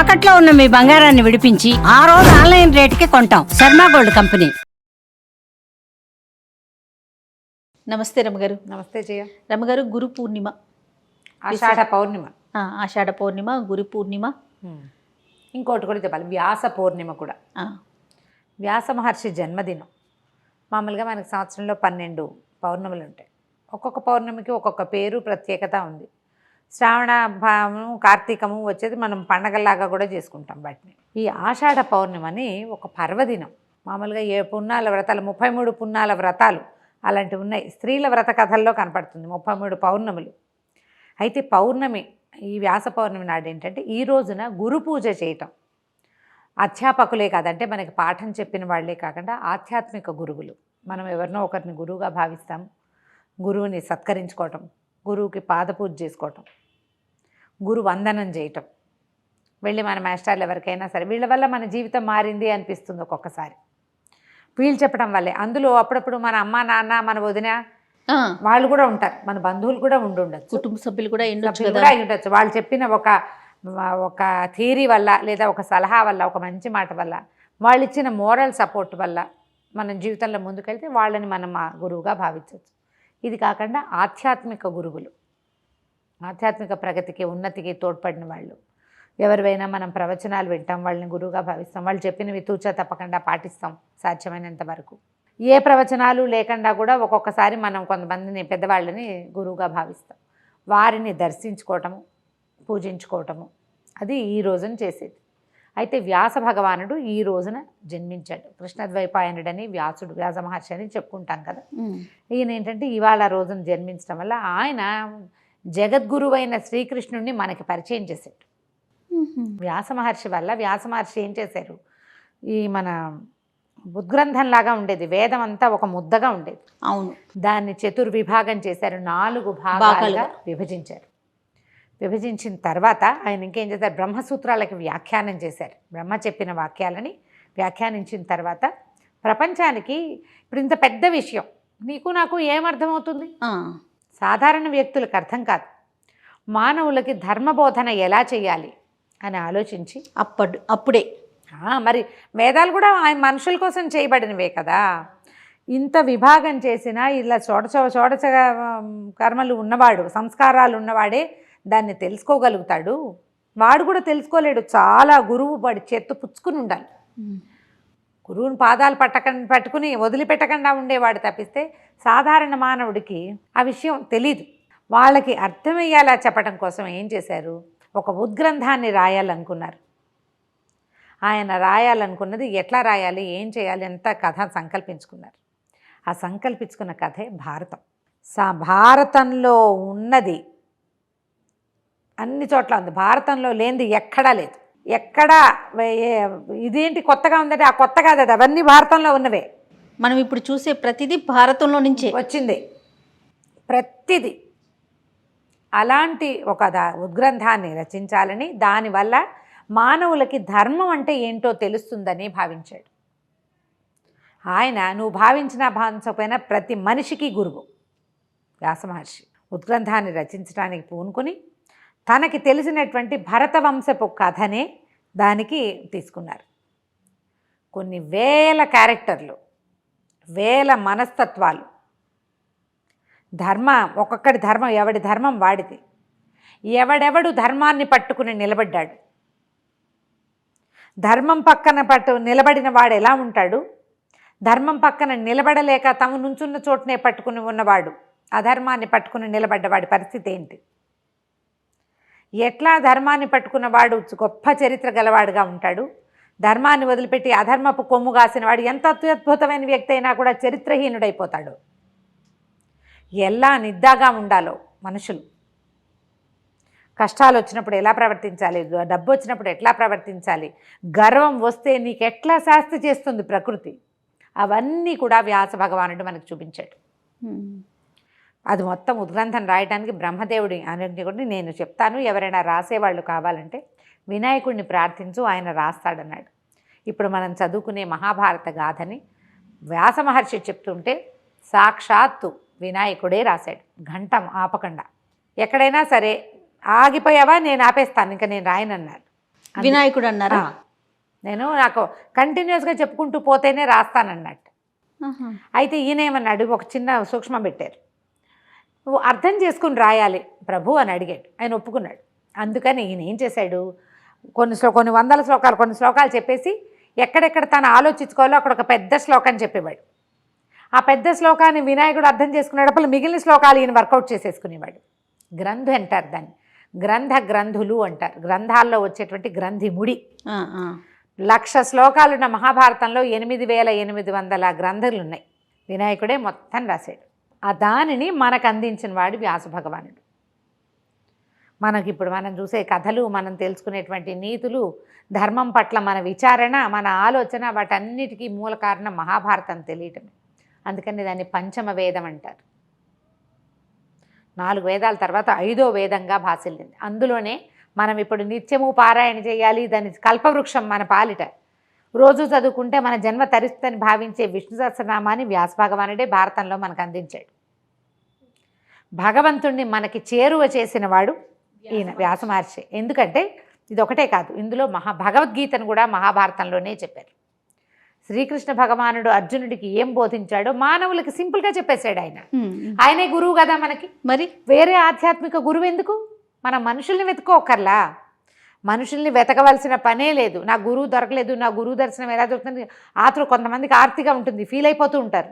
తాకట్లో ఉన్న మీ బంగారాన్ని విడిపించి ఆ రోజు ఆన్లైన్ రేటుకి కొంటాం. Sharma gold company. నమస్తే రమగారు నమస్తే జయ. రమగారు గురు పూర్ణిమ. ఆషాఢ పౌర్ణిమ. ఆ, ఆషాఢ పౌర్ణిమ గురు పూర్ణిమ. ఇంకోటి కూడా చెప్పాలి. వ్యాస పౌర్ణిమ కూడా. ఆ, వ్యాస మహర్షి జన్మదినం. మామూలుగా మనకి సంవత్సరంలో పన్నెండు పౌర్ణములు ఉంటాయి. ఒక్కొక్క పౌర్ణమికి ఒక్కొక్క పేరు ప్రత్యేకత ఉంది. శ్రావణ భావము కార్తీకము వచ్చేది మనం పండగలాగా కూడా చేసుకుంటాం వాటిని. ఈ ఆషాఢ పౌర్ణిమని ఒక పర్వదినం. మామూలుగా ఏ పున్నాల వ్రతాలు ముప్పై మూడు పున్నాల వ్రతాలు అలాంటివి ఉన్నాయి. స్త్రీల వ్రత కథల్లో కనపడుతుంది ముప్పై మూడు పౌర్ణములు. అయితే పౌర్ణమి ఈ వ్యాస పౌర్ణమి నాడు ఏంటంటే ఈ రోజున గురు పూజ చేయటం. అధ్యాపకులే కాదంటే మనకి పాఠం చెప్పిన వాళ్ళే కాకుండా ఆధ్యాత్మిక గురువులు. మనం ఎవరినో ఒకరిని గురువుగా భావిస్తాం. గురువుని సత్కరించుకోవటం గురువుకి పాదపూజ చేసుకోవటం. గురు వందనం చేయటం. వెళ్ళి మన మాస్టర్లు ఎవరికైనా సరే వీళ్ళ వల్ల మన జీవితం మారింది అనిపిస్తుంది ఒక్కొక్కసారి. వీళ్ళు చెప్పడం వల్లే. అందులో అప్పుడప్పుడు మన అమ్మ నాన్న మన వదిన వాళ్ళు కూడా ఉంటారు. మన బంధువులు కూడా ఉండి ఉండొచ్చు. కుటుంబ సభ్యులు కూడా కూడా అయి ఉండొచ్చు. వాళ్ళు చెప్పిన ఒక ఒక థియరీ వల్ల లేదా ఒక సలహా వల్ల ఒక మంచి మాట వల్ల వాళ్ళు ఇచ్చిన మోరల్ సపోర్ట్ వల్ల మనం జీవితంలో ముందుకెళ్తే వాళ్ళని మనం మా గురువుగా భావించవచ్చు ఇది కాకుండా ఆధ్యాత్మిక గురువులు. ఆధ్యాత్మిక ప్రగతికి ఉన్నతికి తోడ్పడిన వాళ్ళు. ఎవరివైనా మనం ప్రవచనాలు వింటాం వాళ్ళని గురువుగా భావిస్తాం వాళ్ళు చెప్పినవి తూచా తప్పకుండా పాటిస్తాం సాధ్యమైనంత వరకు. ఏ ప్రవచనాలు లేకుండా కూడా ఒక్కొక్కసారి మనం కొంతమందిని పెద్దవాళ్ళని గురువుగా భావిస్తాం. వారిని దర్శించుకోవటము పూజించుకోవటము అది ఈ రోజున చేసేది. అయితే వ్యాస భగవానుడు ఈ రోజున జన్మించాడు. కృష్ణద్వైపాయనుడని వ్యాసుడు వ్యాస మహర్షి అని చెప్పుకుంటాం కదా. ఈయన ఏంటంటే ఇవాళ రోజున జన్మించడం వల్ల ఆయన జగద్గురువైన శ్రీకృష్ణుడిని మనకి పరిచయం చేశాడు. వ్యాస మహర్షి వల్ల వ్యాస మహర్షి ఏం చేశారు? ఈ మన ఉద్గ్రంథంలాగా ఉండేది వేదం అంతా ఒక ముద్దగా ఉండేది. అవును. దాన్ని చతుర్విభాగం చేశారు నాలుగు భాగాలుగా. విభజించారు. విభజించిన తర్వాత ఆయన ఇంకేం చేశారు? బ్రహ్మసూత్రాలకి వ్యాఖ్యానం చేశారు. బ్రహ్మ చెప్పిన వాక్యాలని వ్యాఖ్యానించిన తర్వాత ప్రపంచానికి ఇప్పుడు ఇంత పెద్ద విషయం నీకు నాకు ఏమర్థమవుతుంది సాధారణ వ్యక్తులకు అర్థం కాదు. మానవులకి ధర్మబోధన ఎలా చేయాలి అని ఆలోచించి అప్పడు అప్పుడే. మరి వేదాలు కూడా ఆయన మనుషుల కోసం చేయబడినవే కదా. ఇంత విభాగం చేసినా ఇలా చోటచ చోటచ కర్మలు ఉన్నవాడు సంస్కారాలు ఉన్నవాడే దాన్ని తెలుసుకోగలుగుతాడు. వాడు కూడా తెలుసుకోలేడు. చాలా గురువు వాడి చేత్తో పుచ్చుకుని ఉండాలి. గురువుని పాదాలు పట్టకుండా పట్టుకుని వదిలిపెట్టకుండా ఉండేవాడు తప్పిస్తే సాధారణ మానవుడికి ఆ విషయం తెలీదు. వాళ్ళకి అర్థమయ్యేలా చెప్పడం కోసం ఏం చేశారు? ఒక ఉద్గ్రంథాన్ని రాయాలనుకున్నారు. ఆయన రాయాలనుకున్నది ఎట్లా రాయాలి? ఏం చేయాలి? అంత కథ సంకల్పించుకున్నారు. ఆ సంకల్పించుకున్న కథే భారతం. సా భారతంలో ఉన్నది అన్ని చోట్ల ఉంది. భారతంలో లేనిది ఎక్కడా లేదు. ఎక్కడా ఇదేంటి కొత్తగా ఉందంటే ఆ కొత్త కాదు అది. అవన్నీ భారతంలో ఉన్నవే. మనం ఇప్పుడు చూసే ప్రతిదీ భారతంలో నుంచే. వచ్చింది. ప్రతిది. అలాంటి ఒక ద- ఉద్గ్రంథాన్ని రచించాలని దానివల్ల మానవులకి ధర్మం అంటే ఏంటో తెలుస్తుందని భావించాడు. ఆయన నువ్వు భావించినా భావించకపోయినా ప్రతి మనిషికి గురువు. వ్యాసమహర్షి ఉద్గ్రంథాన్ని రచించడానికి పూనుకొని తనకి తెలిసినటువంటి భరతవంశపు కథనే దానికి తీసుకున్నారు. కొన్ని వేల క్యారెక్టర్లు వేల మనస్తత్వాలు. ధర్మ ఒక్కొక్కడి ధర్మం ఎవడి ధర్మం వాడిది. ఎవడెవడు ధర్మాన్ని పట్టుకుని నిలబడ్డాడు. ధర్మం పక్కన పట్టు నిలబడిన వాడు ఎలా ఉంటాడు? ధర్మం పక్కన నిలబడలేక తమ నుంచున్న చోటనే పట్టుకుని ఉన్నవాడు అధర్మాన్ని పట్టుకుని నిలబడ్డవాడి పరిస్థితి ఏంటి? ఎట్లా ధర్మాన్ని పట్టుకున్నవాడు గొప్ప చరిత్ర గలవాడుగా ఉంటాడు? ధర్మాన్ని వదిలిపెట్టి అధర్మపు కొమ్ము కాసిన వాడు ఎంత అత్యద్భుతమైన వ్యక్తి అయినా కూడా చరిత్రహీనుడైపోతాడు. ఎలా నిద్దాగా ఉండాలో మనుషులు. కష్టాలు వచ్చినప్పుడు ఎలా ప్రవర్తించాలి? డబ్బు వచ్చినప్పుడు ఎట్లా ప్రవర్తించాలి? గర్వం వస్తే నీకు ఎట్లా శాస్తి చేస్తుంది ప్రకృతి? అవన్నీ కూడా వ్యాస భగవానుడు మనకు చూపించాడు. అది మొత్తం ఉద్గ్రంథం రాయడానికి బ్రహ్మదేవుడి అనుజ్ఞకుడిని నేను చెప్తాను. ఎవరైనా రాసేవాళ్ళు కావాలంటే వినాయకుడిని ప్రార్థించు ఆయన రాస్తాడన్నాడు. ఇప్పుడు మనం చదువుకునే మహాభారత గాథని వ్యాస మహర్షి చెప్తుంటే సాక్షాత్తు వినాయకుడే రాశాడు. ఘంటం ఆపకుండా. ఎక్కడైనా సరే ఆగిపోయావా నేను ఆపేస్తాను ఇంకా నేను రాయనన్నాడు. వినాయకుడు అన్నారా. నేను నాకు కంటిన్యూస్గా చెప్పుకుంటూ పోతేనే రాస్తానన్నట్టు. అయితే ఈయన ఏమన్నాడు ఒక చిన్న సూక్ష్మం పెట్టారు. నువ్వు అర్థం చేసుకుని రాయాలి. ప్రభు అని అడిగాడు. ఆయన ఒప్పుకున్నాడు. అందుకని ఈయన ఏం చేశాడు? కొన్ని శ్లో కొన్ని వందల శ్లోకాలు కొన్ని శ్లోకాలు చెప్పేసి ఎక్కడెక్కడ తను ఆలోచించుకోవాలో అక్కడ ఒక పెద్ద శ్లోకం చెప్పేవాడు. ఆ పెద్ద శ్లోకాన్ని వినాయకుడు అర్థం చేసుకునేటప్పుడు మిగిలిన శ్లోకాలు ఈయన వర్కౌట్ చేసేసుకునేవాడు. గ్రంథు అంటారు దాన్ని. గ్రంథ గ్రంథులు అంటారు. గ్రంథాల్లో వచ్చేటువంటి గ్రంథి ముడి. లక్ష శ్లోకాలున్న మహాభారతంలో ఎనిమిది వేల ఎనిమిది వందల గ్రంథులు ఉన్నాయి వినాయకుడే మొత్తం రాశాడు. ఆ దానిని మనకు అందించిన వాడు వ్యాస భగవానుడు. మనకి ఇప్పుడు మనం చూసే కథలు మనం తెలుసుకునేటువంటి నీతులు ధర్మం పట్ల మన విచారణ మన ఆలోచన వాటన్నిటికీ మూల కారణం మహాభారతం తెలియటమే. అందుకని దాన్ని పంచమ వేదం అంటారు. నాలుగు వేదాల తర్వాత ఐదో వేదంగా భాసిల్లింది. అందులోనే మనం ఇప్పుడు నిత్యము పారాయణ చేయాలి దాని కల్పవృక్షం మన పాలిట. రోజు చదువుకుంటే మన జన్మ తరిస్తుందని భావించే విష్ణు సహస్రనామాన్ని వ్యాస భగవానుడే భారతంలో మనకు అందించాడు. భగవంతుణ్ణి మనకి చేరువ చేసిన వాడు ఈయన వ్యాస మహర్షి. ఎందుకంటే ఇది ఒకటే కాదు ఇందులో మహా భగవద్గీతను కూడా మహాభారతంలోనే చెప్పారు. శ్రీకృష్ణ భగవానుడు అర్జునుడికి ఏం బోధించాడో మానవులకి సింపుల్గా చెప్పేశాడు ఆయన. ఆయనే గురువు కదా మనకి. మరి? వేరే ఆధ్యాత్మిక గురువు ఎందుకు? మనం మనుషుల్ని వెతుక్కోకర్లా మనుషుల్ని వెతకవలసిన పనే లేదు. నా గురువు దొరకలేదు నా గురువు దర్శనం ఎలా దొరుకుతుంది? ఆతరు కొంతమందికి ఆర్తిగా ఉంటుంది ఫీల్ అయిపోతూ ఉంటారు.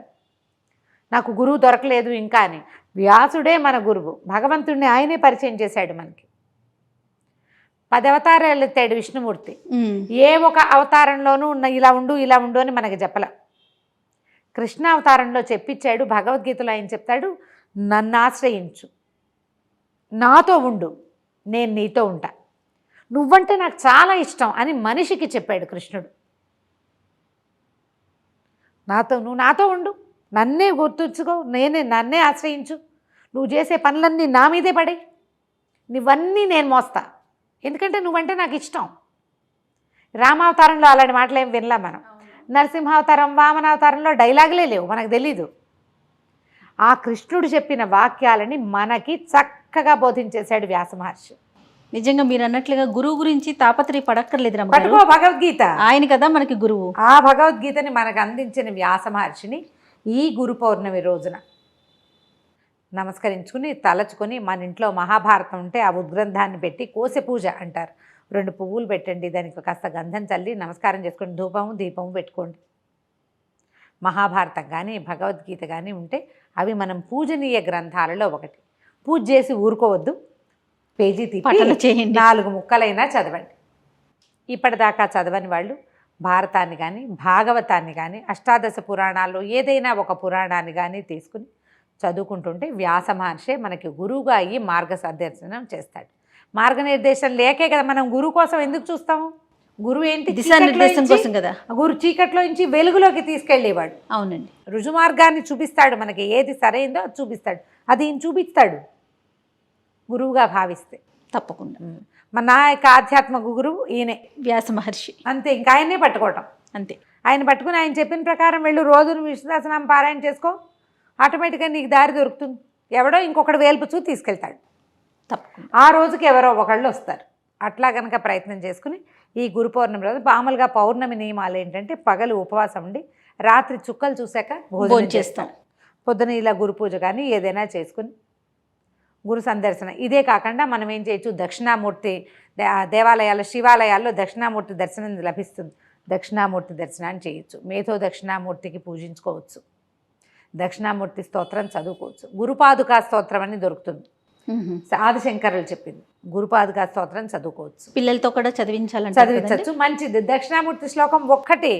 నాకు గురువు దొరకలేదు ఇంకా అని. వ్యాసుడే మన గురువు భగవంతుడిని ఆయనే పరిచయం చేశాడు మనకి. పది అవతారాలు ఎత్తాడు విష్ణుమూర్తి. ఏ ఒక అవతారంలోనూ ఉన్న ఇలా ఉండు ఇలా ఉండు అని మనకి చెప్పల. కృష్ణ అవతారంలో చెప్పించాడు భగవద్గీతలో ఆయన చెప్తాడు నన్ను ఆశ్రయించు. నాతో ఉండు నేను నీతో ఉంటా. నువ్వంటే నాకు చాలా ఇష్టం అని మనిషికి చెప్పాడు కృష్ణుడు. నాతో నువ్వు నాతో ఉండు నన్నే గుర్తుంచుకో నేనే నన్నే ఆశ్రయించు నువ్వు చేసే పనులన్నీ నా మీదే పడే నువ్వన్నీ నేను మోస్తా. ఎందుకంటే నువ్వంటే నాకు ఇష్టం. రామావతారంలో అలాంటి మాటలు ఏం వినలా మనం. నరసింహావతారం వామనావతారంలో డైలాగులే లేవు మనకు తెలీదు. ఆ కృష్ణుడు చెప్పిన వాక్యాలని మనకి చక్కగా బోధించేశాడు వ్యాస మహర్షి. నిజంగా మీరు అన్నట్లుగా గురువు గురించి తాపత్రయ పడక్కర్లేదు పట్టుకో భగవద్గీత. ఆయన కదా మనకి గురువు. ఆ భగవద్గీతని మనకు అందించిన వ్యాస మహర్షిని ఈ గురు పౌర్ణమి రోజున నమస్కరించుకుని తలచుకొని మన ఇంట్లో మహాభారతం ఉంటే ఆ ఉద్గ్రంథాన్ని పెట్టి కోసె పూజ అంటారు. రెండు పువ్వులు పెట్టండి దానికి కాస్త గంధం చల్లి నమస్కారం చేసుకొని ధూపము దీపము పెట్టుకోండి. మహాభారతం కానీ భగవద్గీత కానీ ఉంటే అవి మనం పూజనీయ గ్రంథాలలో ఒకటి. పూజ చేసి ఊరుకోవద్దు. పేజీ తిప్పి చేయండి. నాలుగు ముక్కలైనా చదవండి. ఇప్పటిదాకా చదవని వాళ్ళు భారతాన్ని కానీ భాగవతాన్ని కానీ అష్టాదశ పురాణాల్లో ఏదైనా ఒక పురాణాన్ని కానీ తీసుకుని చదువుకుంటుంటే వ్యాస మహర్షే మనకి గురువుగా అయ్యి మార్గదర్శనం చేస్తాడు. మార్గనిర్దేశం లేకే కదా మనం గురువు కోసం ఎందుకు చూస్తాము గురువు ఏంటి? దిశానిర్దేశం కోసం కదా. గురు చీకట్లో నుంచి వెలుగులోకి తీసుకెళ్ళేవాడు. అవునండి. రుజుమార్గాన్ని చూపిస్తాడు మనకి. ఏది సరైందో అది చూపిస్తాడు. అది ఈయన చూపిస్తాడు. గురువుగా భావిస్తే. తప్పకుండా. మన నా యొక్క ఆధ్యాత్మిక గురువు ఈయనే. వ్యాస మహర్షి. అంతే ఇంకా ఆయన్నే పట్టుకోవటం. అంతే. ఆయన పట్టుకుని ఆయన చెప్పిన ప్రకారం వెళ్ళు రోజును విశ్వాసనామం పారాయణ చేసుకో ఆటోమేటిక్గా నీకు దారి దొరుకుతుంది. ఎవడో ఇంకొకడు వేల్పుచూ తీసుకెళ్తాడు. తప్పకుండా. ఆ రోజుకి ఎవరో ఒకళ్ళు వస్తారు. అట్లా కనుక ప్రయత్నం చేసుకుని ఈ గురు పౌర్ణమి రోజు మామూలుగా పౌర్ణమి నియమాలు ఏంటంటే పగలు ఉపవాసం ఉండి రాత్రి చుక్కలు చూశాక భోజనం. చేస్తాం పొద్దున ఇలా గురు పూజ కానీ ఏదైనా చేసుకుని గురు సందర్శన. ఇదే కాకుండా మనం ఏం చేయొచ్చు? దక్షిణామూర్తి దేవాలయాల్లో శివాలయాల్లో దక్షిణామూర్తి దర్శనం లభిస్తుంది. దక్షిణామూర్తి దర్శనాన్ని చేయొచ్చు. మేధో దక్షిణామూర్తికి పూజించుకోవచ్చు. దక్షిణామూర్తి స్తోత్రం చదువుకోవచ్చు. గురుపాదుకా స్తోత్రం అని దొరుకుతుంది. ఆదిశంకరులు చెప్పింది. గురుపాదుకా స్తోత్రం చదువుకోవచ్చు. పిల్లలతో కూడా చదివించాలంటే చదివించవచ్చు. మంచిది. దక్షిణామూర్తి శ్లోకం ఒక్కటి.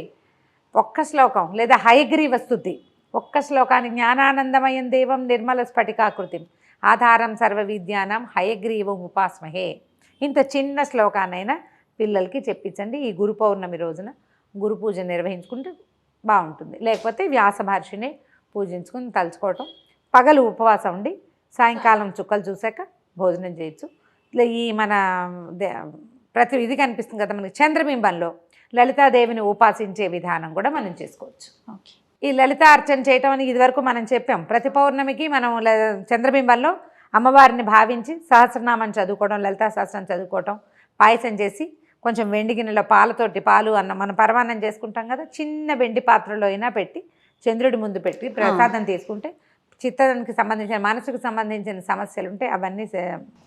ఒక్క శ్లోకం లేదా హయగ్రీవ స్తుతి. ఒక్క శ్లోకాన్ని జ్ఞానానందమయం దేవం నిర్మల స్ఫటికాకృతి. ఆధారం సర్వ విద్యానం హయగ్రీవం ఉపాస్మహే ఇంత చిన్న శ్లోకాన్నైనా పిల్లలకి చెప్పించండి. ఈ గురు పౌర్ణమి రోజున గురు పూజ నిర్వహించుకుంటే బాగుంటుంది. లేకపోతే వ్యాస మహర్షిని పూజించుకుని తలుచుకోవటం. పగలు ఉపవాసం ఉండి సాయంకాలం చుక్కలు చూశాక భోజనం చేయొచ్చు. ఇట్లా ఈ మన దే- ప్రతి ఇది కనిపిస్తుంది కదా మనకి చంద్రబింబంలో లలితాదేవిని ఉపాసించే విధానం కూడా మనం చేసుకోవచ్చు. ఓకే. ఈ లలిత అర్చన చేయటం అని ఇదివరకు మనం చెప్పాం. ప్రతి పౌర్ణమికి మనం చంద్రబింబంలో అమ్మవారిని భావించి సహస్రనామం చదువుకోవడం లలితా సహస్రం చదువుకోవటం పాయసం చేసి కొంచెం వెండి గిన్నెలో పాలతోటి పాలు అన్న మనం పరమాన్నం చేసుకుంటాం కదా చిన్న వెండి పాత్రలో అయినా పెట్టి చంద్రుడి ముందు పెట్టి ప్రసాదం తీసుకుంటే చిత్తానికి సంబంధించిన మనసుకు సంబంధించిన సమస్యలు ఉంటే అవన్నీ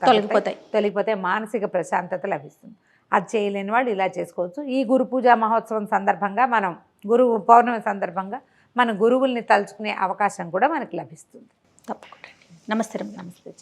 తొలగిపోతాయి. తొలగిపోతే మానసిక ప్రశాంతత లభిస్తుంది. అది చేయలేని వాళ్ళు ఇలా చేసుకోవచ్చు. ఈ గురు పూజ మహోత్సవం సందర్భంగా మనం గురువు పౌర్ణమి సందర్భంగా మన గురువుల్ని తలుచుకునే అవకాశం కూడా మనకు లభిస్తుంది. తప్పకుండా. నమస్తే. నమస్తే.